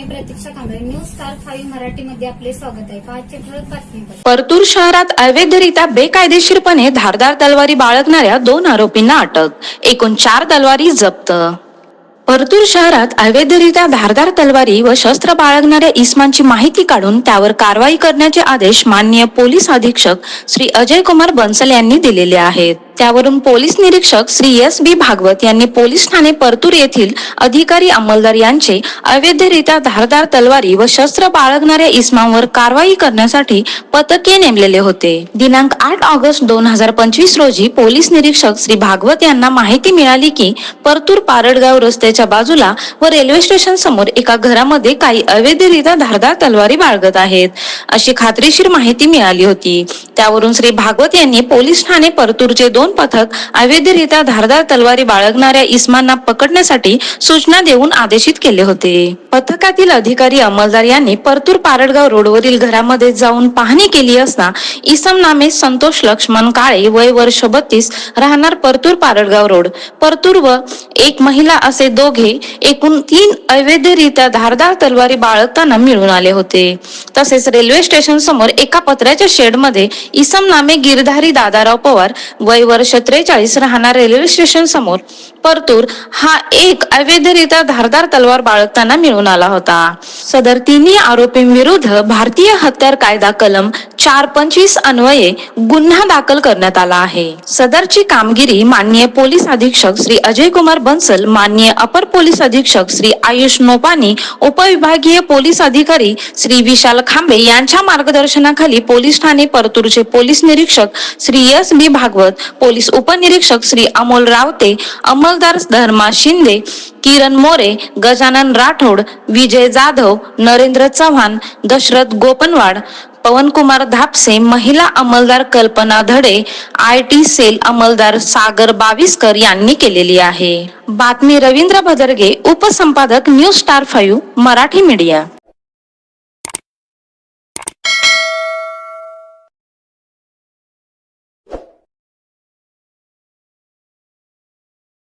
Pratiksha Kamble news star five मराठीमध्ये आपले स्वागत आहे. पाचशे ठळक बातमीपत्र परतूर शहरात अवैधरित्या बेकायदेशीरपणे धारदार तलवारी बाळगणाऱ्या दोन आरोपींना अटक. एकूण चार तलवारी जप्त. परतूर शहरात अवैधरित्या धारदार तलवारी व शस्त्र बाळगणाऱ्या इस्मांची माहिती काढून त्यावर कारवाई करण्याचे आदेश माननीय पोलीस अधीक्षक श्री अजय कुमार बन्सल यांनी दिलेले आहेत. त्यावरून पोलीस निरीक्षक श्री एस बी भागवत यांनी पोलीस ठाणे परतूर येथील अधिकारी अंमलदार यांचे अवैधरित्या धारदार तलवारी व शस्त्र बाळगणाऱ्या इस्मांवर कारवाई करण्यासाठी पथके नेमलेले होते. दिनांक आठ ऑगस्ट दोन हजार पंचवीस रोजी पोलीस निरीक्षक श्री भागवत यांना माहिती मिळाली की परतूर पारडगाव रस्त्याच्या बाजूला व रेल्वे स्टेशन समोर एका घरामध्ये काही अवैधरित्या धारदार तलवारी बाळगत आहेत अशी खात्रीशीर माहिती मिळाली होती. त्यावरून श्री भागवत यांनी पोलीस ठाणे परतूरचे दोन दोन पथक अवैधरित्या धारदार तलवारी बाळगणाऱ्या इस्मांना पकडण्यासाठी सूचना देऊन आदेशित केले होते. पथकातील अधिकारी अंमलदार यांनी परतूर पारडगाव रोडवरील घरामध्ये जाऊन पाहणी केली असता इसम नामे संतोष लक्ष्मण काळे वय वर्ष बत्तीस राहणार परतूर पारडगाव रोड. परतूर व एक महिला असे दोघे एकूण तीन अवैधरित्या धारदार तलवारी बाळगताना मिळून आले होते. तसेच रेल्वे स्टेशन समोर एका पत्र्याच्या शेडमध्ये इसम नामे गिरधारी दादाराव पवार वय वर्ष त्रेचाळीस राहणार रेल्वे स्टेशन समोर. परतूर हा एक अवैधरित्या धारदार तलवार बाळगताना मिळून आला होता. सदर तिन्ही आरोपींविरुद्ध भारतीय हत्यार कायदा कलम चार पंचवीस अन्वये गुन्हा दाखल करण्यात आला आहे. सदरची कामगिरी माननीय पोलीस अधीक्षक श्री अजय कुमार बन्सल माननीय अपर पोलीस अधीक्षक श्री आयुष नोपानी उपविभागीय पोलीस अधिकारी श्री विशाल खांबे यांच्या मार्गदर्शनाखाली पोलीस ठाणे परतूरचे पोलीस निरीक्षक Shri S B Bhagwat police उपनिरीक्षक श्री अमोल रावते अंमलदार धर्मा शिंदे किरण मोरे गजानन राठोड विजय जाधव नरेंद्र चव्हाण दशरथ गोपनवाड पवनकुमार धापसे महिला अंमलदार Kalpana Dhade I T cell अंमलदार Sagar Baviskar यांनी केलेली आहे. बातमी Ravindra Bhadarge उपसंपादक news star five Marathi media.